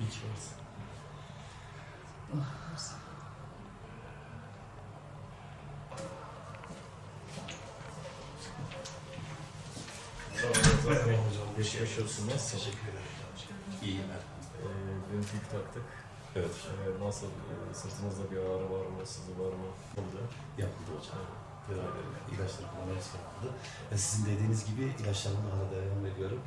İyi ki varsın. Zaten hocam geçmiş olsun. Teşekkür ederim. İyiyim. Ee, dün taktık. Evet. Ee, nasıl? Ee, sırtınızda bir ağrı var mı? Sızı var mı? Oldu. Yapıldı hocam. Edelim. İlaçları kullanmaya yapıldı. Ve sizin dediğiniz gibi ilaçlarımla hala devam ediyorum.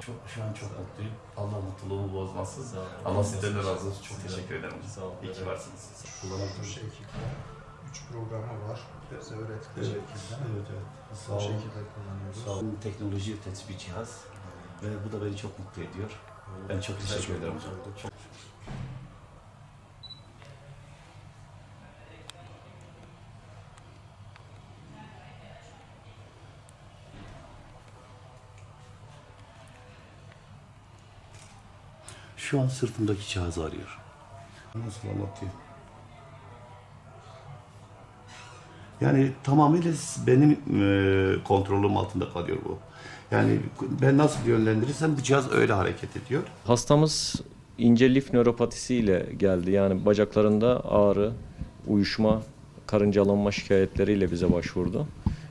Çok, şu an çok mutluyum. Allah mutluluğumu bozmasın. Sağ olun. Allah sizden de razı olsun. Çok teşekkür ederim. Sağ olun. İyi ki varsınız. Bu Kullanabilirim. şekilde üç programı var. Bize öğrettiği Evet. şekilde. Evet, evet. Sağ olun. şekilde kullanıyoruz. Sağ olun. Teknoloji ötesi bir cihaz. Ve bu da beni çok mutlu ediyor. Ben çok teşekkür ederim hocam. Çok Şu an sırtımdaki cihaz arıyor. Nasıl anlatayım? Yani tamamıyla benim e, kontrolüm altında kalıyor bu. Yani ben nasıl yönlendirirsem bu cihaz öyle hareket ediyor. Hastamız ince lif nöropatisiyle geldi. Yani bacaklarında ağrı, uyuşma, karıncalanma şikayetleriyle bize başvurdu.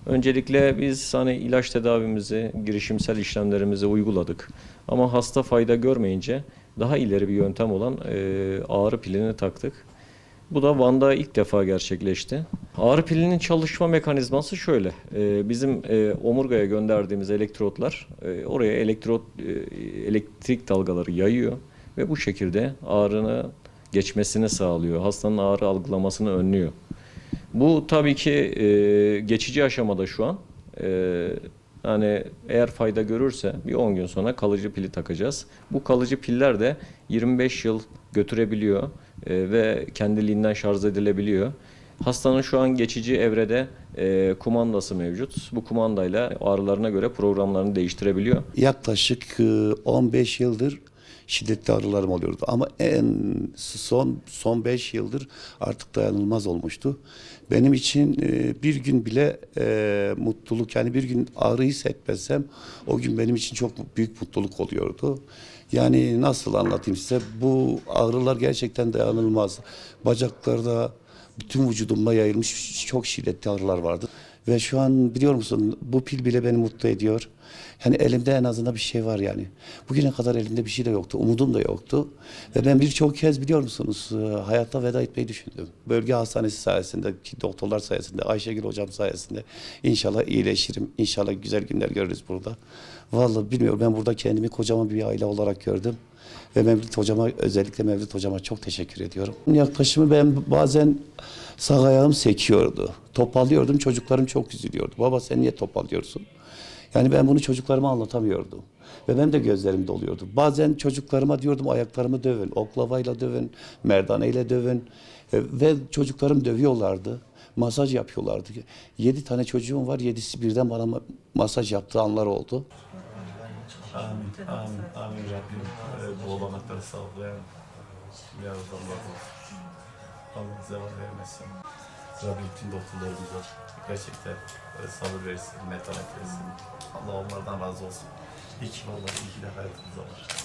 Öncelikle biz hani ilaç tedavimizi, girişimsel işlemlerimizi uyguladık. Ama hasta fayda görmeyince daha ileri bir yöntem olan e, ağrı pilini taktık. Bu da Van'da ilk defa gerçekleşti. Ağrı pilinin çalışma mekanizması şöyle. e, bizim e, omurgaya gönderdiğimiz elektrotlar e, oraya elektrot e, elektrik dalgaları yayıyor ve bu şekilde ağrını geçmesini sağlıyor. Hastanın ağrı algılamasını önlüyor. Bu tabii ki e, geçici aşamada şu an. E, yani eğer fayda görürse bir 10 gün sonra kalıcı pili takacağız. Bu kalıcı piller de 25 yıl götürebiliyor e, ve kendiliğinden şarj edilebiliyor. Hastanın şu an geçici evrede e, kumandası mevcut. Bu kumandayla ağrılarına göre programlarını değiştirebiliyor. yaklaşık e, 15 yıldır şiddetli ağrılarım oluyordu. Ama en son son 5 yıldır artık dayanılmaz olmuştu. Benim için e, bir gün bile e, mutluluk yani bir gün ağrı hissetmesem o gün benim için çok büyük mutluluk oluyordu. Yani nasıl anlatayım size bu ağrılar gerçekten dayanılmaz. Bacaklarda bütün vücudumda yayılmış çok şiddetli ağrılar vardı. Ve şu an biliyor musun bu pil bile beni mutlu ediyor. Yani elimde en azından bir şey var yani. Bugüne kadar elimde bir şey de yoktu. Umudum da yoktu. Ve ben birçok kez biliyor musunuz e, hayatta veda etmeyi düşündüm. Bölge hastanesi sayesinde, doktorlar sayesinde, Ayşegül hocam sayesinde inşallah iyileşirim. İnşallah güzel günler görürüz burada. Vallahi bilmiyorum ben burada kendimi kocaman bir aile olarak gördüm. Ve Mevlüt hocama özellikle Mevlüt hocama çok teşekkür ediyorum. Yaklaşımı ben bazen sağ ayağım sekiyordu. Topallıyordum çocuklarım çok üzülüyordu. Baba sen niye topallıyorsun? Yani ben bunu çocuklarıma anlatamıyordum. Ve benim de gözlerim doluyordu. Bazen çocuklarıma diyordum ayaklarımı dövün, oklavayla dövün, merdaneyle dövün. E, Ve çocuklarım dövüyorlardı. Masaj yapıyorlardı. Yedi tane çocuğum var. Yedisi birden bana ma- masaj yaptığı anlar oldu. Amin, amin, amin Rabbim. Ee, bu olanakları sağlayan yardım razı olsun. Allah zeval vermesin. Rabbim tüm doktorlarımıza gerçekten e, sabır versin, metanet versin. Allah onlardan razı olsun. İyi ki vallahi iyi ki de hayatımızda var.